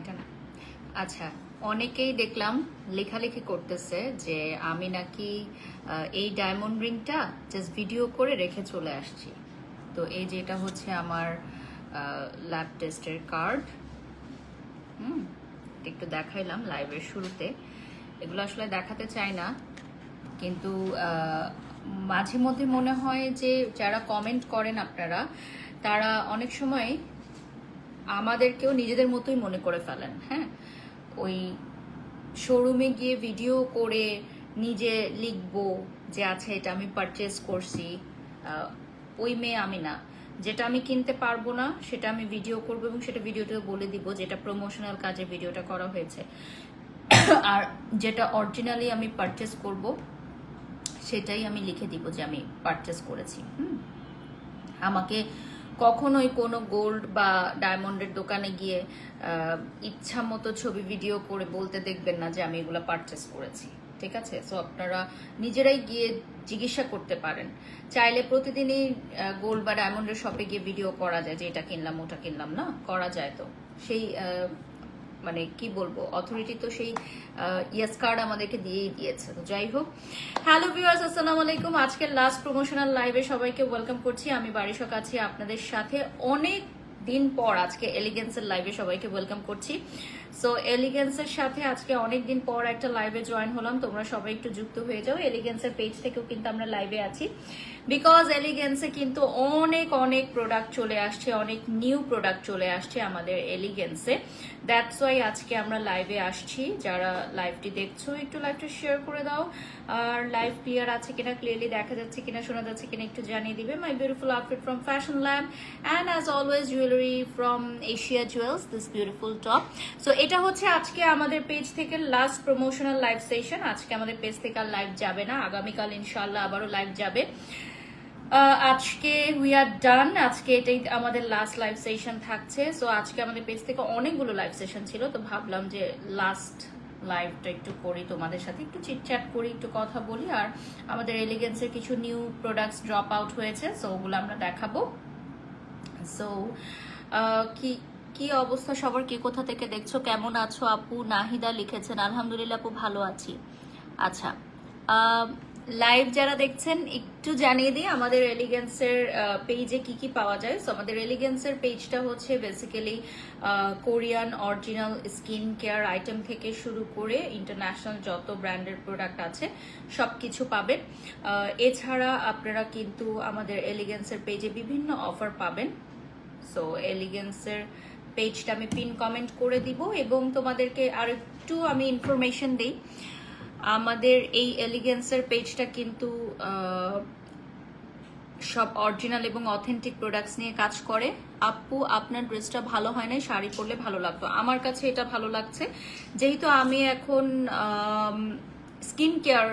এটা না। আচ্ছা অনেকেই দেখলাম লেখালেখি করতেছে যে আমি নাকি এই ডায়মন্ড রিংটা জাস্ট ভিডিও করে রেখে চলে আসছি। তো এই যে এটা হচ্ছে আমার ল্যাব টেস্টের কার্ড হুম একটু দেখাইলাম লাইভের শুরুতে। এগুলো আসলে দেখাতে চাই না, কিন্তু মাঝে মধ্যে মনে হয় যে যারা কমেন্ট করেন আপনারা, তারা অনেক সময় আমাদেরকেও নিজেদের মতোই মনে করে ফেলেন হ্যাঁ? ওই শোরুমে গিয়ে ভিডিও করে নিজে লিখব যে আচ্ছা এটা আমি পারচেস করছি। ওই মেয়ে আমি না। যেটা আমি কিনতে পারব না, সেটা আমি ভিডিও করব এবং সেটা ভিডিওতে বলে দিব যেটা প্রমোশনাল কাজে ভিডিওটা করা হয়েছে। আর যেটা অরিজিনালি আমি পারচেস করব, সেটাই আমি লিখে দিব যে, আমি পারচেস করেছি। হুম? আমাকে কখনোই কোনো গোল্ড বা ডায়মন্ডের দোকানে গিয়ে ইচ্ছা মতো ছবি ভিডিও করে বলতে দেখবেন না যে আমি এগুলো পারচেস করেছি, ঠিক আছে? সো আপনারা নিজেরাই গিয়ে জিজ্ঞাসা করতে পারেন। চাইলে প্রতিদিনই গোল্ড বা ডায়মন্ডের শপে গিয়ে ভিডিও করা যায় যে এটা কিনলাম, ওটা কিনলাম, না? করা যায় তো। সেই মানে কি বলব অথরিটি তো সেই ইয়েস কার্ড আমাদেরকে দিয়েই দিয়েছে। তো যাই হোক। হ্যালো ভিউয়ার্স আসসালামু আলাইকুম। আজকের লাস্ট প্রমোশনাল লাইভে সবাইকে ওয়েলকাম করছি। আমি বারিশক আছি আপনাদের সাথে। অনেক দিন পর আজকে এলিগেন্সের লাইভে সবাইকে ওয়েলকাম করছি। সো এলিগেন্সের সাথে আজকে অনেক দিন পর একটা লাইভে জয়েন হলাম। তোমরা সবাই একটু যুক্ত হয়ে যাও। এলিগেন্সের পেজ থেকেও কিন্তু আমরা লাইভে আছি। বিকজ এলিগেন্সে কিন্তু অনেক অনেক প্রোডাক্ট চলে আসছে, অনেক নিউ প্রোডাক্ট চলে আসছে আমাদের এলিগেন্সে দ্যাটস ওয়াই আজকে আমরা লাইভে আসছি। যারা লাইভটি দেখছ, একটু লাইভটা শেয়ার করে দাও। আর লাইভ ক্লিয়ার আছে কিনা ক্লিয়ারলি দেখা যাচ্ছে কিনা, শোনা যাচ্ছে কিনা, একটু জানিয়ে দিবে। My beautiful outfit from fashion lab and as always jewellery from Asia jewels this beautiful top so এটা হচ্ছে আজকে আমাদের পেজ থেকে লাস্ট প্রমোশনাল লাইভ সেশন আজকে আমাদের পেজ থেকে আর লাইভ যাবে না। আগামীকাল ইনশাল্লাহ আবারও লাইভ যাবে। আজকে উই আর ডান আজকে এটাই আমাদের লাস্ট লাইভ সেশন থাকছে। সো আজকে আমাদের পেজ থেকে অনেকগুলো লাইভ সেশন ছিল। তো ভাবলাম যে লাস্ট লাইভটা একটু করি, তোমাদের সাথে একটু চিটচ্যাট করি, একটু কথা বলি। আর আমাদের এলিগেন্সের কিছু নিউ প্রোডাক্টস ড্রপ আউট হয়েছে সো ওগুলো আমরা দেখাবো। সো কি কি অবস্থা? সবার কি কোথা থেকে দেখছ? কেমন আছো আপু? নাহিদা লিখেছেন, আলহামদুলিল্লাহ, আপু ভালো আছি। আচ্ছা লাইভ যারা দেখছেন, একটু জানিয়ে দিই, আমাদের এলিগেন্সের পেজে কি কি পাওয়া যায়? সো আমাদের এলিগেন্সের পেজটা হচ্ছে basically Korean original skin care item থেকে শুরু করে ইন্টারন্যাশনাল যত ব্র্যান্ডের প্রোডাক্ট আছে সব কিছু পাবেন এছাড়া আপনারা কিন্তু আমাদের এলিগেন্সের পেজে বিভিন্ন অফার পাবেন। সো এলিগেন্সের পেজটা আমি পিন কমেন্ট করে দিব এবং তোমাদেরকে আর একটু আমি ইনফরমেশন দিই। আমাদের এই এলিগেন্সের পেজটা কিন্তু সব অরিজিনাল এবং অথেন্টিক প্রোডাক্টস নিয়ে কাজ করে। আপু, আপনার ড্রেসটা ভালো হয় নাই, শাড়ি পরলে ভালো লাগতো। আমার কাছে এটা ভালো লাগছে। যেহেতু আমি এখন স্কিন কেয়ার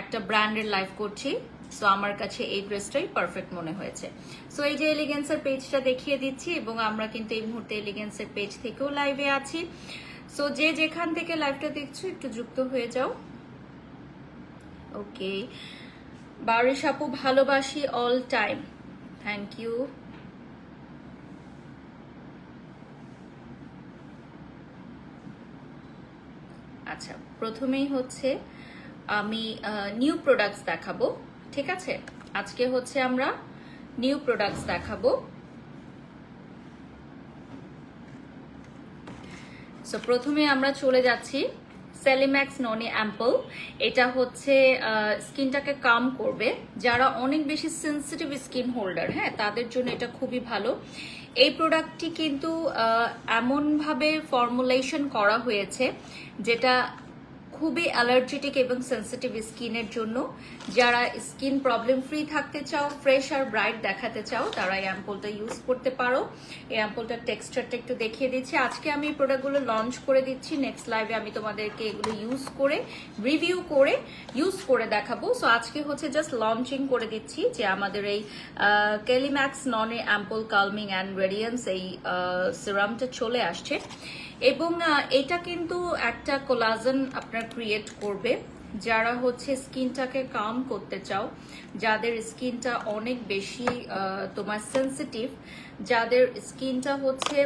একটা ব্র্যান্ডের লাইফ করছি সো আমার কাছে এই ড্রেসটাই পারফেক্ট মনে হয়েছে। সো এই যে এলিগেন্সের পেজটা দেখিয়ে দিচ্ছি এবং আমরা কিন্তু এই মুহূর্তে এলিগেন্সের পেজ থেকেও লাইভে আছি। সো যে যেখান থেকে লাইভটা দেখছ, একটু যুক্ত হয়ে যাও। ওকে বারিশ আপু, ভালোবাসি অল টাইম থ্যাংক ইউ আচ্ছা প্রথমেই হচ্ছে আমি নিউ প্রোডাক্টস দেখাবো। ঠিক আছে? আজকে হচ্ছে আমরা নিউ প্রোডাক্টস দেখাবো। সো প্রথমে আমরা চলে যাচ্ছি সেলিম্যাক্স ননি অ্যাম্পল এটা হচ্ছে স্কিনটাকে কাম করবে। যারা অনেক বেশি সেন্সিটিভ স্কিন হোল্ডার হ্যাঁ তাদের জন্য এটা খুবই ভালো। এই প্রোডাক্টটি কিন্তু এমনভাবে ফর্মুলেশন করা হয়েছে, যেটা খুবই অ্যালার্জেটিক এবং সেন্সিটিভ স্কিনের জন্য। যারা স্কিন প্রবলেম ফ্রি থাকতে চাও ফ্রেশ আর ব্রাইট দেখাতে চাও, তারা অ্যাম্পলটা ইউজ করতে পারো। এই অ্যাম্পলটার টেক্সচারটা একটু দেখিয়ে দিচ্ছি। আজকে আমি এই প্রোডাক্টগুলো লঞ্চ করে দিচ্ছি। নেক্সট লাইভে আমি তোমাদেরকে এগুলো ইউজ করে রিভিউ করে ইউজ করে দেখাবো। সো আজকে হচ্ছে জাস্ট লঞ্চিং করে দিচ্ছি যে আমাদের এই Celimax noni ampoule calming and radiance এই সিরামটা চলে আসছে। এবং এটা কিন্তু একটা কোলাজন আপনার ক্রিয়েট করবে। যারা হচ্ছে স্কিনটাকে কাম করতে চাও, যাদের স্কিনটা অনেক বেশি তোমার সেন্সিটিভ যাদের স্কিনটা হচ্ছে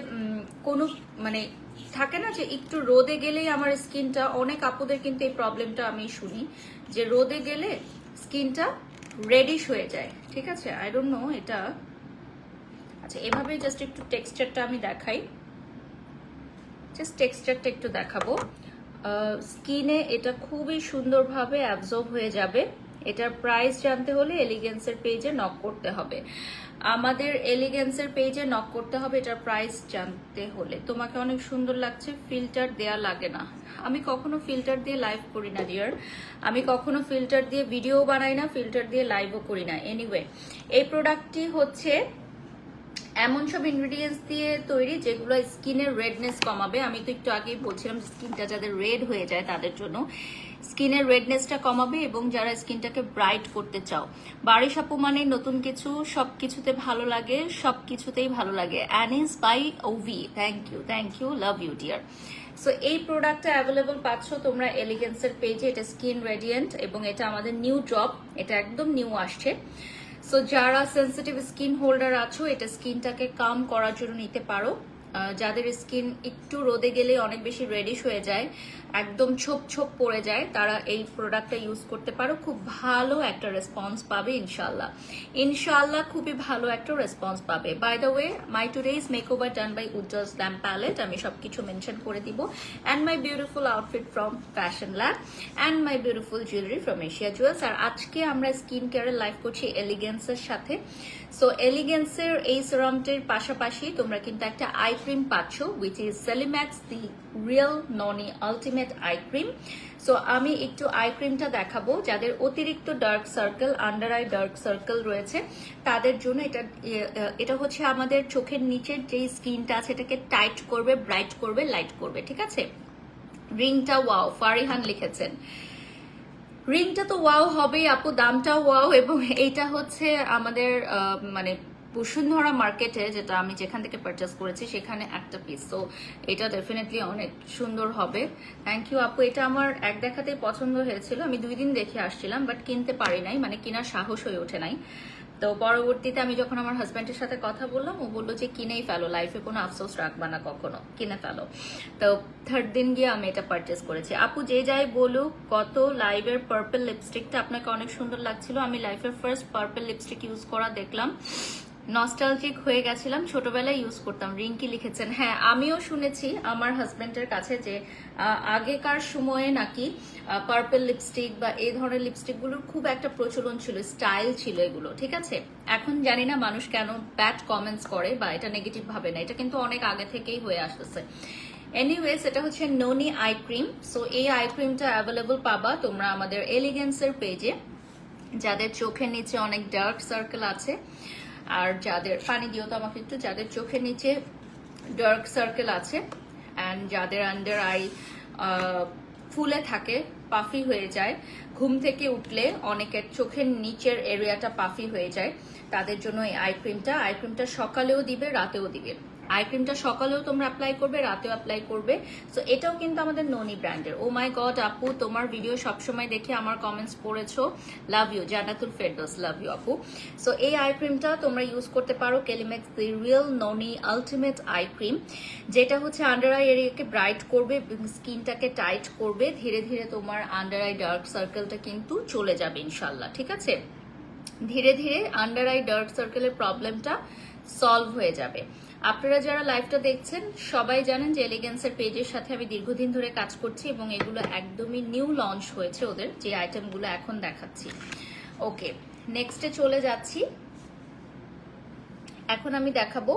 কোনো মানে থাকে না যে একটু রোদে গেলেই আমার স্কিনটা, অনেক আপুদের কিন্তু এই প্রবলেমটা আমি শুনি যে রোদে গেলে স্কিনটা রেডিশ হয়ে যায়। ঠিক আছে? আই ডোন্ট নো এটা। আচ্ছা এভাবে জাস্ট একটু টেক্সচারটা আমি দেখাই। জাস্ট টেক্সচারটা একটু দেখাবো। স্কিনে এটা খুবই সুন্দরভাবে অ্যাবজর্ব হয়ে যাবে। এটার প্রাইস জানতে হলে এলিগেন্সের পেজে নক করতে হবে। আমাদের এলিগেন্সের পেজে নক করতে হবে, এটার প্রাইস জানতে হলে। তোমাকে অনেক সুন্দর লাগছে ফিল্টার দেয়া লাগে না। আমি কখনো ফিল্টার দিয়ে লাইভ করি না ডিয়ার আমি কখনো ফিল্টার দিয়ে ভিডিও বানাই না ফিল্টার দিয়ে লাইভও করি না। এনিওয়ে এই প্রোডাক্টটি হচ্ছে এমন সব ইনগ্রিডিয়েন্টস দিয়ে তৈরি যেগুলো স্কিনের রেডনেস কমাবে। আমি তো একটু আগেই বলছিলাম স্কিনটা যাদের রেড হয়ে যায় তাদের জন্য স্কিনের রেডনেসটা কমাবে এবং যারা স্কিনটাকে ব্রাইট করতে চাও। বাড়ি সাপু মানে নতুন কিছু, সব কিছুতে ভালো লাগে, সব কিছুতেই ভালো লাগে। Anis by Ovi thank you thank you love you dear so এই প্রোডাক্টটা অ্যাভেলেবল পাচ্ছ তোমরা এলিগেন্সের পেজে এটা স্কিন রেডিয়েন্ট এবং এটা আমাদের নিউ ড্রপ এটা একদম নিউ আসছে। সো যারা সেন্সিটিভ স্কিন হোল্ডার আছো, এটা স্কিনটাকে কাম করার জন্য নিতে পারো। যাদের স্কিন একটু রোদে গেলে অনেক বেশি রেডিশ হয়ে যায় একদম ছোপ ছোপ পড়ে যায়, তারা এই প্রোডাক্টটা ইউজ করতে পারো। খুব ভালো একটা রেসপন্স পাবে ইনশাল্লাহ ইনশাল্লাহ খুবই ভালো একটা রেসপন্স পাবে। By the way my to today's makeover done by Ujjwal slam palette আমি সবকিছু মেনশন করে দিব। And my beautiful outfit from fashion lab and my beautiful jewellery from Asia jewels আর আজকে আমরা স্কিন কেয়ারের লাইফ করছি এলিগেন্সের সাথে। সো এলিগেন্সের এই সিরামটির পাশাপাশি তোমরা কিন্তু একটা আই ক্রিম পাচ্ছ which is Celimax the real noni ultimate eye cream so আমি একটু আই ক্রিমটা দেখাবো। যাদের অতিরিক্ত dark circle under eye dark circle রয়েছে, তাদের জন্য এটা এটা হচ্ছে আমাদের চোখের নিচের যে স্কিনটা আছে, এটাকে টাইট করবে ব্রাইট করবে লাইট করবে, ঠিক আছে? রিংটা ওয়াও ফারিহান লিখেছেন। রিংটা তো ওয়াও হবেই আপু, দামটাও ওয়াও এবং এইটা হচ্ছে আমাদের মানে বসুন্ধরা মার্কেটে যেটা আমি যেখান থেকে পারচেস করেছি, সেখানে একটা পিস তো এটা ডেফিনেটলি অনেক সুন্দর হবে। থ্যাংক ইউ আপু। এটা আমার এক দেখাতেই পছন্দ হয়েছিল। আমি দুই দিন দেখে আসছিলাম বাট কিনতে পারি নাই। মানে কেনার সাহস হয়ে ওঠে নাই। তো পরবর্তীতে আমি যখন আমার হাজব্যান্ডের সাথে কথা বললাম, ও বলল যে, কিনেই ফেলো। লাইফে কোনো আফসোস রাখবা না কখনো। কিনে ফেলো। তো থার্ড দিন গিয়ে আমি এটা পারচেস করেছি। আপু, যে যাই বলুক, কত লাইভের পার্পল লিপস্টিকটা আপনাকে অনেক সুন্দর লাগছিল। আমি লাইফের ফার্স্ট পার্পল লিপস্টিক ইউজ করা দেখলাম। নস্টালজিক হয়ে গেছিলাম, ছোটবেলায় ইউজ করতাম। রিঙ্কি লিখেছেন হ্যাঁ আমিও শুনেছি আমার হাজবেন্ডের কাছে যে আগেকার সময়ে নাকি পার্পল লিপস্টিক বা এই ধরনের লিপস্টিকগুলোর খুব একটা প্রচলন ছিল স্টাইল ছিল এগুলো, ঠিক আছে? এখন জানি না মানুষ কেন ব্যাড কমেন্টস করে বা এটা নেগেটিভ ভাবে না, এটা কিন্তু অনেক আগে থেকেই হয়ে আসতেছে। এনিওয়েজ এটা হচ্ছে ননি আই ক্রিম সো এই আই ক্রিমটা অ্যাভেলেবল পাবা তোমরা আমাদের এলিগেন্সের পেজে যাদের চোখের নিচে অনেক ডার্ক সার্কেল আছে আর যাদের, পানি দিও তো আমাকে একটু, যাদের চোখের নিচে ডার্ক সার্কেল আছে অ্যান্ড যাদের আন্ডার আই ফুলে থাকে পাফি হয়ে যায়, ঘুম থেকে উঠলে অনেকের চোখের নিচের এরিয়াটা পাফি হয়ে যায়, তাদের জন্য এই আই ক্রিমটা আই ক্রিমটা সকালেও দিবে, রাতেও দিবে। আই ক্রিমটা সকালেও তোমরা অ্যাপ্লাই করবে, রাতেও অ্যাপ্লাই করবে। সো এটাও কিন্তু আমাদের ননি ব্র্যান্ডের ও মাই গড আপু, তোমার ভিডিও সবসময় দেখে আমার কমেন্টস পড়েছো। Love you Jannatul Ferdous love you আপু। সো এই আই ক্রিমটা তোমরা ইউজ করতে পারো Celimax the real noni ultimate eye cream যেটা হচ্ছে আন্ডার আই এরিয়াকে ব্রাইট করবে স্কিনটাকে টাইট করবে। ধীরে ধীরে তোমার আন্ডার আই ডার্ক সার্কেলটা কিন্তু চলে যাবে, ইনশাল্লাহ, ঠিক আছে? ধীরে ধীরে আন্ডার আই ডার্ক সার্কেলের প্রবলেমটা সলভ হয়ে যাবে। আপনারা যারা লাইভটা দেখছেন সবাই জানেন যে এলিগেন্সের পেজের সাথে আমি দীর্ঘদিন ধরে কাজ করছি এবং এগুলো একদমই নিউ লঞ্চ হয়েছে ওদের যে আইটেমগুলো এখন দেখাচ্ছি। ওকে নেক্সটে চলে যাচ্ছি। এখন আমি দেখাবো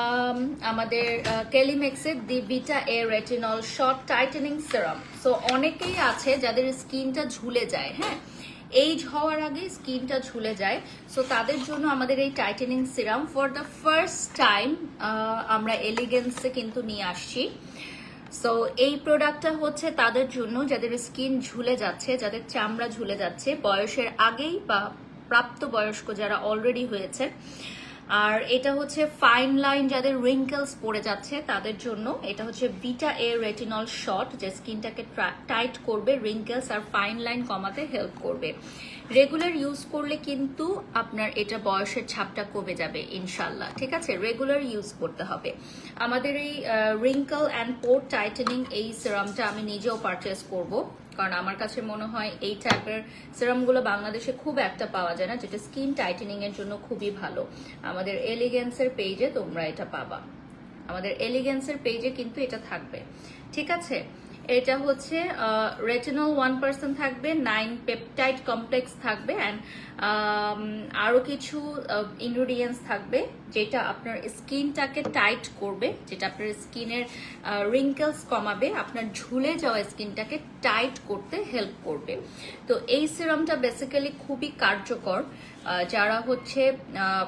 আম, আমাদের কেলিমেক্সের the vita A retinol shot tightening serum so অনেকেই আছে যাদের স্কিনটা ঝুলে যায় হ্যাঁ? এইজ হওয়ার আগে স্কিনটা ঝুলে যায়। সো তাদের জন্য আমাদের এই tightening serum for the first time আমরা এলিগেন্সে কিন্তু নিয়ে আসছি। সো এই প্রোডাক্টটা হচ্ছে তাদের জন্য, যাদের স্কিন ঝুলে যাচ্ছে, যাদের চামড়া ঝুলে যাচ্ছে, বয়সের আগেই বা প্রাপ্তবয়স্ক যারা অলরেডি হয়েছে আর এটা হচ্ছে ফাইন লাইন যাদের রিঙ্কেলস পড়ে যাচ্ছে তাদের জন্য। এটা হচ্ছে ভিটা এ রেটিনল শট যে স্কিনটাকে টাইট করবে রিঙ্কেলস আর ফাইন লাইন কমাতে হেল্প করবে। রেগুলার ইউজ করলে কিন্তু আপনার এটা বয়সের ছাপটা কমে যাবে ইনশাল্লাহ ঠিক আছে? রেগুলার ইউজ করতে হবে। আমাদের এই রিঙ্কল অ্যান্ড পোর টাইটেনিং এই সিরামটা আমি নিজেও পারচেস করব। কারণ আমার কাছে মনে হয় এই টাইপের সিরামগুলো বাংলাদেশে খুব একটা পাওয়া যায় না, যেটা স্কিন টাইটেনিং এর জন্য খুবই ভালো। আমাদের এলিগেন্সের পেজে তোমরা এটা পাবা। আমাদের এলিগেন্সের পেজে কিন্তু এটা থাকবে। ঠিক আছে? এটা হচ্ছে রেটিনল ওয়ান পার্সেন্ট থাকবে নাইন পেপটাইড কমপ্লেক্স থাকবে অ্যান্ড আরও কিছু ইনগ্রিডিয়েন্টস থাকবে। যেটা আপনার স্কিনটাকে টাইট করবে, যেটা আপনার স্কিনের রিঙ্কেলস কমাবে, আপনার ঝুলে যাওয়া স্কিনটাকে টাইট করতে হেল্প করবে। তো এই সিরামটা বেসিক্যালি খুবই কার্যকর। যারা হচ্ছে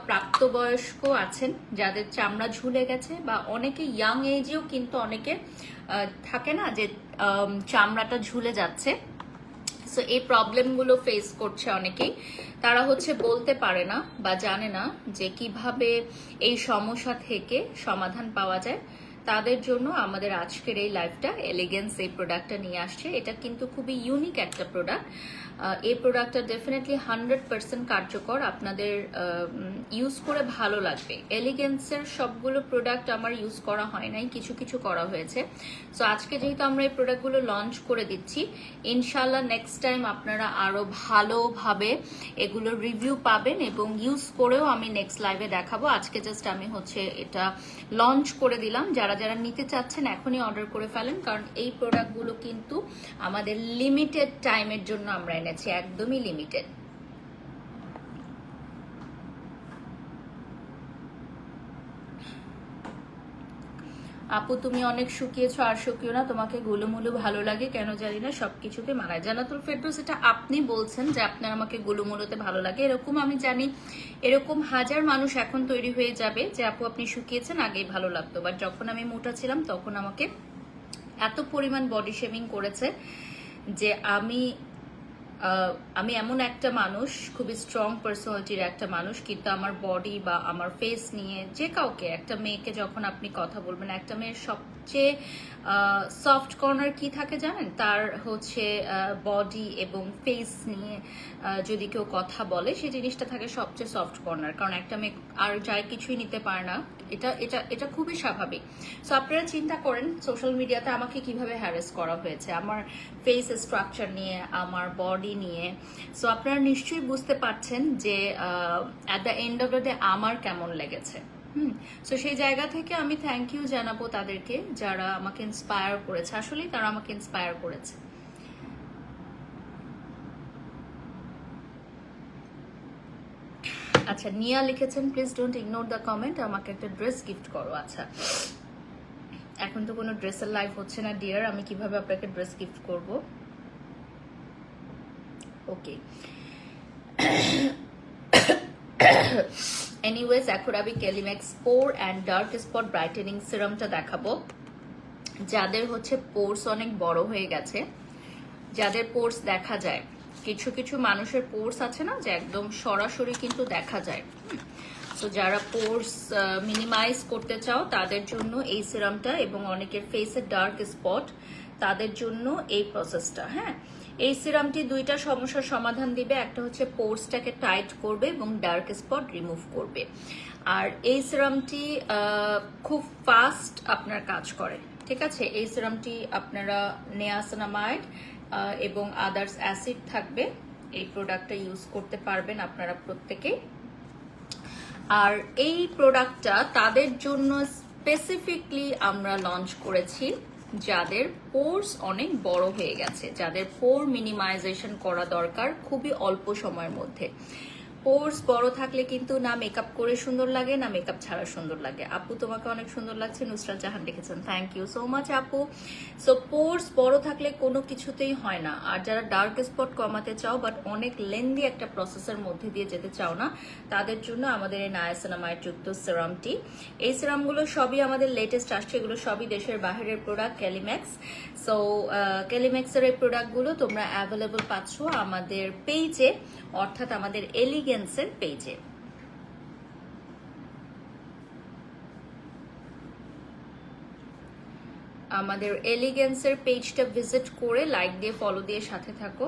প্রাপ্তবয়স্ক আছেন, যাদের চামড়া ঝুলে গেছে বা অনেকে ইয়াং এজেও কিন্তু অনেকে থাকে না যে চামড়াটা ঝুলে যাচ্ছে। সো এই প্রবলেমগুলো ফেস করছে অনেকেই। তারা হচ্ছে বলতে পারে না বা জানে না যে কীভাবে এই সমস্যা থেকে সমাধান পাওয়া যায়। তাদের জন্য আমাদের আজকের এই লাইফটা এলিগেন্স এই প্রোডাক্টটা নিয়ে আসছে। এটা কিন্তু খুবই ইউনিক একটা প্রোডাক্ট এই প্রোডাক্টটা ডেফিনেটলি হান্ড্রেড পার্সেন্ট কার্যকর। আপনাদের ইউজ করে ভালো লাগবে। এলিগেন্সের সবগুলো প্রোডাক্ট আমার ইউজ করা হয় নাই, কিছু কিছু করা হয়েছে। সো আজকে যেহেতু আমরা এই প্রোডাক্টগুলো লঞ্চ করে দিচ্ছি ইনশাল্লাহ নেক্সট টাইম আপনারা আরও ভালোভাবে এগুলো রিভিউ পাবেন এবং ইউজ করেও আমি নেক্সট লাইভে দেখাবো। আজকে জাস্ট আমি হচ্ছে এটা লঞ্চ করে দিলাম। যারা যারা নিতে চাচ্ছেন, এখনই অর্ডার করে ফেলেন। কারণ এই প্রোডাক্টগুলো কিন্তু আমাদের লিমিটেড টাইমের জন্য আমরা এনেছি একদমই লিমিটেড আপু, তুমি অনেক শুকিয়েছো আর শুকিও না, তোমাকে গুলুমুলু ভালো লাগে, কেন জানি না, সবকিছুতে মানায়। জানাতুল ফেরদৌস, এটা আপনি বলছেন যে আপনার আমাকে গুলুমুলুতে ভালো লাগে, এরকম আমি জানি, এরকম হাজার মানুষ এখন তৈরি হয়ে যাবে যে, আপু, আপনি শুকিয়েছেন, আগেই ভালো লাগতো। বাট যখন আমি মোটা ছিলাম, তখন আমাকে এত পরিমাণ বডি শেমিং করেছে যে, আমি আমি এমন একটা মানুষ, খুবই স্ট্রং পার্সোনালিটির একটা মানুষ, কিন্তু আমার বডি বা আমার ফেস নিয়ে যে কাউকে, একটা মেয়েকে যখন আপনি কথা বলবেন, একটা মেয়ের সবচেয়ে সফট কর্নার কি থাকে জানেন? তার হচ্ছে বডি এবং ফেস নিয়ে যদি কেউ কথা বলে সেই জিনিসটা থাকে সবচেয়ে সফট কর্নার কারণ একটা মেয়ে আর যাই কিছুই নিতে পারে না। এটা এটা এটা খুবই স্বাভাবিক। সো আপনারা চিন্তা করেন সোশ্যাল মিডিয়াতে আমাকে কীভাবে হ্যারেস করা হয়েছে? আমার ফেস স্ট্রাকচার নিয়ে, আমার বডি নিয়ে। সো আপনারা নিশ্চয়ই বুঝতে পারছেন যে at the end of the day আমার কেমন লেগেছে। হুম সো সেই জায়গা থেকে আমি থ্যাংক ইউ জানাব তাদেরকে যারা আমাকে ইন্সপায়ার করেছে, আসলেই তারা আমাকে ইন্সপায়ার করেছে। আচ্ছা নিয়া লিখেছেন please don't ignore the comment আমাকে একটা ড্রেস গিফট করো আচ্ছা। এখন তো কোনো ড্রেসের লাইভ হচ্ছে না ডিয়ার আমি কীভাবে আপনাকে ড্রেস গিফট করব? ওকে এনিওয়েজ এখন আমি Celimax pore and dark spot brightening সিরামটা দেখাবো। যাদের হচ্ছে পোর্স অনেক বড় হয়ে গেছে, যাদের পোর্স দেখা যায়, কিছু কিছু মানুষের পোর্স আছে না যে একদম সরাসরি কিন্তু দেখা যায় তো যারা পোর্স মিনিমাইজ করতে চাও, তাদের জন্য এই সিরামটা এবং অনেকের ফেসের ডার্ক স্পট তাদের জন্য এই প্রসেসটা হ্যাঁ। এই সিরামটি দুইটা সমস্যার সমাধান দিবে। একটা হচ্ছে পোর্সটাকে টাইট করবে এবং ডার্ক স্পট রিমুভ করবে। আর এই সিরামটি খুব ফাস্ট আপনার কাজ করে, ঠিক আছে? এই সিরামটি আপনারা নেয়াসনামাইড এবং আদার্স অ্যাসিড থাকবে। এই প্রোডাক্টটা ইউজ করতে পারবেন আপনারা প্রত্যেকেই আর এই প্রোডাক্টটা তাদের জন্য স্পেসিফিকলি আমরা লঞ্চ করেছি। যাদের পোর্স অনেক বড় হয়ে গেছে, যাদের পোর মিনিমাইজেশন করা দরকার খুবই অল্প সময়ের মধ্যে। পোর্স বড় থাকলে কিন্তু না মেকআপ করে সুন্দর লাগে, না মেকআপ ছাড়া সুন্দর লাগে। আপু, তোমাকে অনেক সুন্দর লাগছে, নুসরাত জাহান লিখেছেন থ্যাংক ইউ সো মাচ আপু। সো পোর্স বড় থাকলে কোনো কিছুতেই হয় না। আর যারা ডার্ক স্পট কমাতে চাও বাট অনেক লেন্দি একটা প্রসেসের মধ্যে দিয়ে যেতে চাও না, তাদের জন্য আমাদের এই নায়াসেনামাইট যুক্ত সিরামটি এই সিরামগুলো সবই আমাদের লেটেস্ট আসছে, এগুলো সবই দেশের বাইরের প্রোডাক্ট ক্যালিম্যাক্স সো ক্যালিম্যাক্সের এই প্রোডাক্টগুলো তোমরা অ্যাভেলেবল পাচ্ছ আমাদের পেজে অর্থাৎ আমাদের রেজিলিয়েন্সের পেজে আমাদের এলিগেন্সের পেজটা ভিজিট করে লাইক দিয়ে ফলো দিয়ে সাথে থাকো।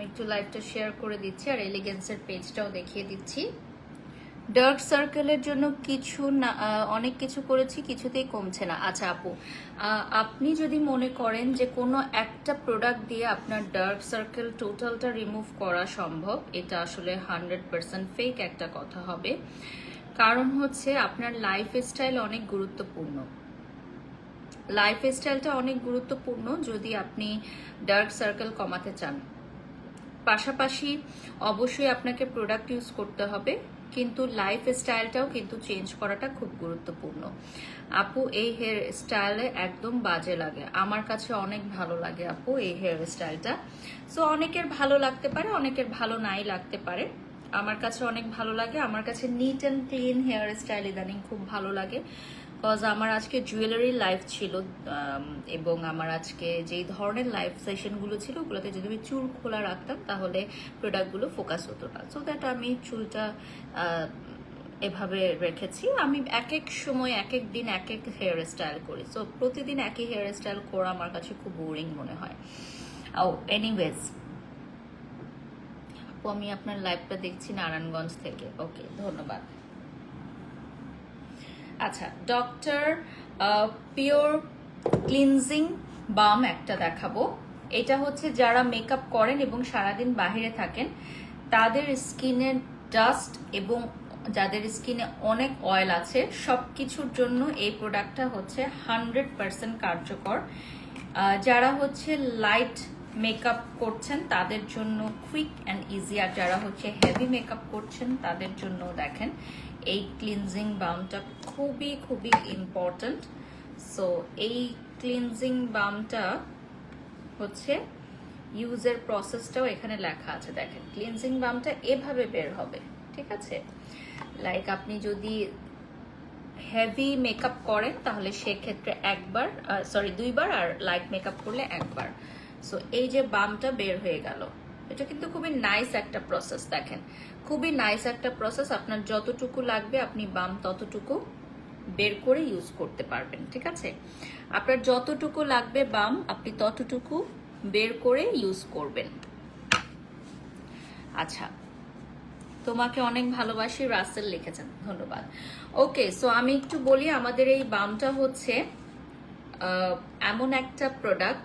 আমি একটু লাইভটা শেয়ার করে দিচ্ছি আর এলিগেন্সের পেজটাও দেখিয়ে দিচ্ছি। ডার্ক সার্কেলের জন্য কিছু না অনেক কিছু করেছি, কিছুতেই কমছে না। আচ্ছা আপু আপনি যদি মনে করেন যে কোনো একটা প্রোডাক্ট দিয়ে আপনার ডার্ক সার্কেল টোটালটা রিমুভ করা সম্ভব, এটা আসলে হান্ড্রেড পার্সেন্ট ফেক একটা কথা হবে। কারণ হচ্ছে আপনার লাইফ স্টাইল অনেক গুরুত্বপূর্ণ। লাইফ স্টাইলটা অনেক গুরুত্বপূর্ণ যদি আপনি ডার্ক সার্কেল কমাতে চান। পাশাপাশি অবশ্যই আপনাকে প্রোডাক্ট ইউজ করতে হবে, কিন্তু লাইফ স্টাইলটাও কিন্তু চেঞ্জ করাটা খুব গুরুত্বপূর্ণ। আপু, এই হেয়ার স্টাইলে একদম বাজে লাগে। আমার কাছে অনেক ভালো লাগে আপু এই হেয়ার স্টাইলটা সো অনেকের ভালো লাগতে পারে, অনেকের ভালো নাই লাগতে পারে। আমার কাছে অনেক ভালো লাগে। আমার কাছে neat and clean hair style ইদানিং খুব ভালো লাগে। কজ আমার আজকে জুয়েলারি লাইফ ছিল এবং আমার আজকে যেই ধরনের লাইফ সেশনগুলো ছিল, ওগুলোতে যদি আমি চুল খোলা রাখতাম, তাহলে প্রোডাক্টগুলো ফোকাস হতো না। সো দ্যাট আমি চুলটা এভাবে রেখেছি। আমি এক এক সময় এক এক দিন এক এক হেয়ার স্টাইল করি। সো প্রতিদিন একই হেয়ার স্টাইল করা আমার কাছে খুব বোরিং মনে হয়। ও এনিওয়েজ আপু, আমি আপনার লাইভটা দেখছি নারায়ণগঞ্জ থেকে। ওকে ধন্যবাদ। আচ্ছা ডক্টর পিওর ক্লিনজিং বাম একটা দেখাবো। এটা হচ্ছে যারা মেকআপ করেন এবং সারাদিন বাইরে থাকেন, তাদের স্কিনে ডাস্ট এবং যাদের স্কিনে অনেক অয়েল আছে সব কিছুর জন্য এই প্রোডাক্টটা হচ্ছে হান্ড্রেড পার্সেন্ট কার্যকর। যারা হচ্ছে লাইট মেকআপ করছেন, তাদের জন্য কুইক অ্যান্ড ইজি আর যারা হচ্ছে হেভি মেকআপ করছেন, তাদের জন্য দেখেন এই ক্লিনজিং বামটা খুবই খুবই ইম্পর্ট্যান্ট সো এই ক্লিনজিং বামটা হচ্ছে ইউজের প্রসেসটাও এখানে লেখা আছে। দেখেন ক্লিনজিং বামটা এভাবে বের হবে, ঠিক আছে? লাইক আপনি যদি হেভি মেকআপ করেন, তাহলে সেক্ষেত্রে একবার সরি দুইবার আর লাইট মেকআপ করলে একবার। সো এই যে বামটা বের হয়ে গেল, এটা কিন্তু খুবই নাইস একটা প্রসেস দেখেন। খুবই নাইস একটা প্রসেস আপনার যতটুকু লাগবে আপনি বাম ততটুকু বের করে ইউজ করতে পারবেন, ঠিক আছে? আপনার যতটুকু লাগবে বাম, আপনি ততটুকু বের করে ইউজ করবেন। আচ্ছা তোমাকে অনেক ভালোবাসি, রাসেল লিখেছেন, ধন্যবাদ। ওকে সো আমি একটু বলি, আমাদের এই বামটা হচ্ছে এমন একটা প্রোডাক্ট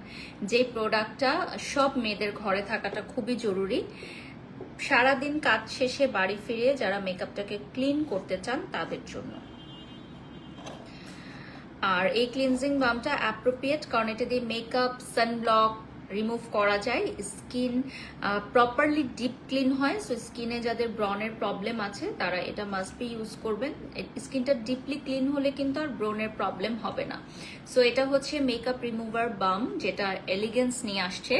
যে প্রোডাক্টটা সব মেয়েদের ঘরে থাকাটা খুবই জরুরি। সারাদিন কাজ শেষে বাড়ি ফিরে যারা মেকআপটাকে ক্লিন করতে চান তাদের জন্য। আর এই ক্লিনজিং বামটা অ্যাপ্রোপ্রিয়েট কারণ এটা দিয়ে মেকআপ সানব্লক রিমুভ করা যায়। স্কিন প্রপারলি ডিপ ক্লিন হয়। সো স্কিনে যাদের ব্রনের প্রবলেম আছে, তারা এটা মাস্ট বি ইউজ করবেন। স্কিনটা ডিপলি ক্লিন হলে কিন্তু আর ব্রনের প্রবলেম হবে না। সো এটা হচ্ছে মেকআপ রিমুভার বাম যেটা এলিগেন্স নিয়ে আসছে।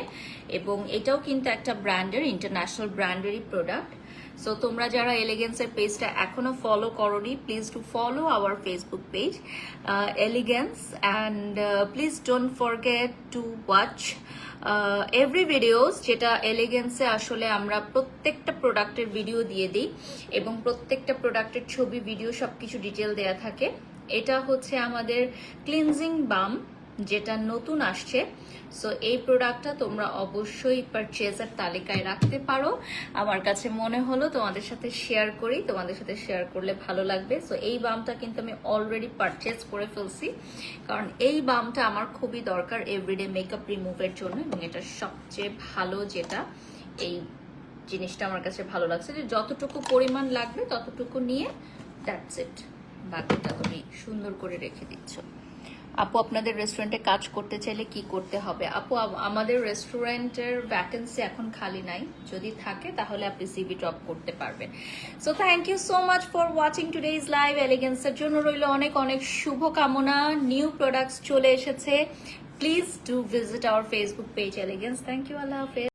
এবং এটাও কিন্তু একটা ব্র্যান্ডের ইন্টারন্যাশনাল ব্র্যান্ডেরই প্রোডাক্ট সো তোমরা যারা এলিগেন্সের পেজটা এখনও ফলো করনি please to follow our Facebook page Elegance and please don't forget to watch every videos যেটা এলিগেন্সে আসলে আমরা প্রত্যেকটা প্রোডাক্টের ভিডিও দিয়ে দিই এবং প্রত্যেকটা প্রোডাক্টের ছবি ভিডিও সব কিছু ডিটেল দেয়া থাকে। এটা হচ্ছে আমাদের ক্লিনজিং বাম যেটা নতুন আসছে। সো এই প্রোডাক্টটা তোমরা অবশ্যই পারচেজার তালিকায় রাখতে পারো। আমার কাছে মনে হলো তোমাদের সাথে শেয়ার করি, তোমাদের সাথে শেয়ার করলে ভালো লাগবে। সো এই বামটা কিন্তু আমি অলরেডি পারচেজ করে ফেলছি। কারণ এই বামটা আমার খুবই দরকার এভরিডে মেকআপ রিমুভের জন্য এবং এটা সবচেয়ে ভালো যেটা, এই জিনিসটা আমার কাছে ভালো লাগছে যে যতটুকু পরিমাণ লাগবে ততটুকু নিয়ে দ্যাটস ইট বাকিটা তুমি সুন্দর করে রেখে দিচ্ছ। আপু, আপনাদের রেস্টুরেন্টে কাজ করতে চাইলে কি করতে হবে? আপু আমাদের রেস্টুরেন্টের ভ্যাকেন্সি এখন খালি নাই। যদি থাকে, তাহলে আপনি সিভি ড্রপ করতে পারবেন। So thank you so much for watching today's live এলিগেন্সের জন্য রইল অনেক অনেক শুভকামনা। নিউ প্রোডাক্টস চলে এসেছে। Please do visit our Facebook page Elegance thank you আল্লাহ হাফেজ।